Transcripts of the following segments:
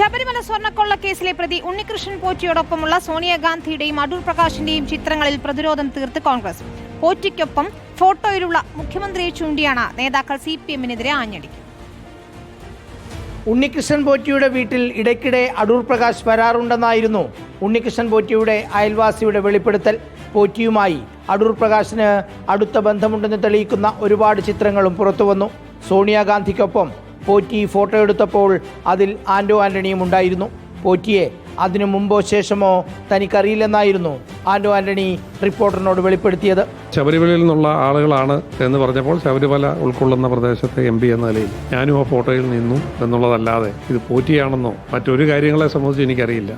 ശബരിമല സ്വർണക്കൊള്ള കേസിലെ പ്രതി ഉണ്ണികൃഷ്ണൻ പോറ്റിയോടൊപ്പമുള്ള സോണിയാഗാന്ധിയുടെയും അടൂർ പ്രകാശിന്റെയും ചിത്രങ്ങളിൽ പ്രതിരോധം തീർത്ത് കോൺഗ്രസ്. പോറ്റിക്കൊപ്പം ഫോട്ടോയിലുള്ള മുഖ്യമന്ത്രിയെ ചൂണ്ടിയാണ് നേതാക്കൾ സി പി എമ്മിനെതിരെ ആഞ്ഞടി ഉണ്ണികൃഷ്ണൻ പോറ്റിയുടെ വീട്ടിൽ ഇടയ്ക്കിടെ അടൂർ പ്രകാശ് വരാറുണ്ടെന്നായിരുന്നു ഉണ്ണികൃഷ്ണൻ പോറ്റിയുടെ അയൽവാസിയുടെ വെളിപ്പെടുത്തൽ. പോറ്റിയുമായി അടൂർ പ്രകാശിന് അടുത്ത ബന്ധമുണ്ടെന്ന് തെളിയിക്കുന്ന ഒരുപാട് ചിത്രങ്ങളും പുറത്തുവന്നു. സോണിയാഗാന്ധിക്കൊപ്പം പോറ്റി ഫോട്ടോ എടുത്തപ്പോൾ അതിൽ ആന്റോ ആന്റണിയും ഉണ്ടായിരുന്നു. പോറ്റിയെ അതിനു മുമ്പോ ശേഷമോ തനിക്കറിയില്ലെന്നായിരുന്നു ആന്റോ ആന്റണി റിപ്പോർട്ടറിനോട് വെളിപ്പെടുത്തിയത്. ശബരിമലയിൽ നിന്നുള്ള ആളുകളാണ് എന്ന് പറഞ്ഞപ്പോൾ ശബരിമല ഉൾക്കൊള്ളുന്ന പ്രദേശത്തെ എം പി എന്ന നിലയിൽ ഞാനും ആ ഫോട്ടോയിൽ നിന്നു എന്നുള്ളതല്ലാതെ ഇത് പോറ്റിയാണെന്നോ മറ്റൊരു കാര്യങ്ങളെ സംബന്ധിച്ച് എനിക്കറിയില്ല.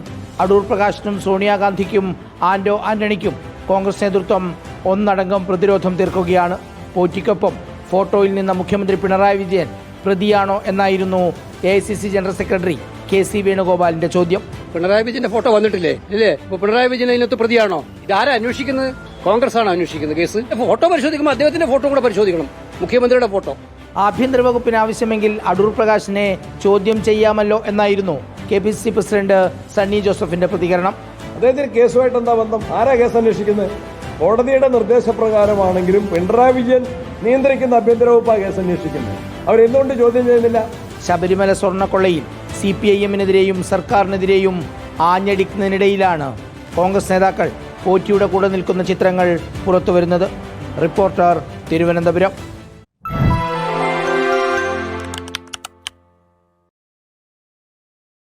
അടൂർ പ്രകാശിനും സോണിയാഗാന്ധിക്കും ആന്റോ ആന്റണിക്കും കോൺഗ്രസ് നേതൃത്വം ഒന്നടങ്കം പ്രതിരോധം തീർക്കുകയാണ്. പോറ്റിക്കൊപ്പം ഫോട്ടോയിൽ നിന്ന മുഖ്യമന്ത്രി പിണറായി വിജയൻ പ്രതിയാണോ എന്നായിരുന്നു A general secretary K C വേണുഗോപാലിന്റെ ചോദ്യം. പിണറായി വിജയന്റെ ഫോട്ടോ വന്നിട്ടില്ലേ? ഇല്ലേ? ഇപ്പൊ പിണറായി വിജയൻ അതിനകത്ത് പ്രതിയാണോ? ഇതാരാ അന്വേഷിക്കുന്നത്? കോൺഗ്രസ് ആണ് അന്വേഷിക്കുന്നത് കേസ്? ഫോട്ടോ പരിശോധിക്കുമ്പോൾ അദ്ദേഹത്തിന്റെ ഫോട്ടോ കൂടെ പരിശോധിക്കണം. മുഖ്യമന്ത്രിയുടെ ഫോട്ടോ. ആഭ്യന്തര വകുപ്പിന് ആവശ്യമെങ്കിൽ അടൂർ പ്രകാശിനെ ചോദ്യം ചെയ്യാമല്ലോ എന്നായിരുന്നു K P C C president Sunny ജോസഫിന്റെ പ്രതികരണം. അദ്ദേഹത്തിന് കേസുമായിട്ട് എന്താ ബന്ധം? ആരാ കേസ് അന്വേഷിക്കുന്നത്? കോടതിയുടെ നിർദ്ദേശപ്രകാരമാണെങ്കിലും പിണറായി വിജയൻ നിയന്ത്രിക്കുന്ന ആഭ്യന്തര വകുപ്പാണ് കേസ് അന്വേഷിക്കുന്നത്. അവരെന്തുകൊണ്ട് ചോദ്യം ചെയ്യുന്നില്ല? ശബരിമല സ്വർണക്കൊള്ളയിൽ സി പി ഐ എമ്മിനെതിരെയും സർക്കാരിനെതിരെയും ആഞ്ഞടിക്കുന്നതിനിടയിലാണ് കോൺഗ്രസ് നേതാക്കൾ പോറ്റിയുടെ കൂടെ നിൽക്കുന്ന ചിത്രങ്ങൾ പുറത്തുവരുന്നത്. റിപ്പോർട്ടർ തിരുവനന്തപുരം.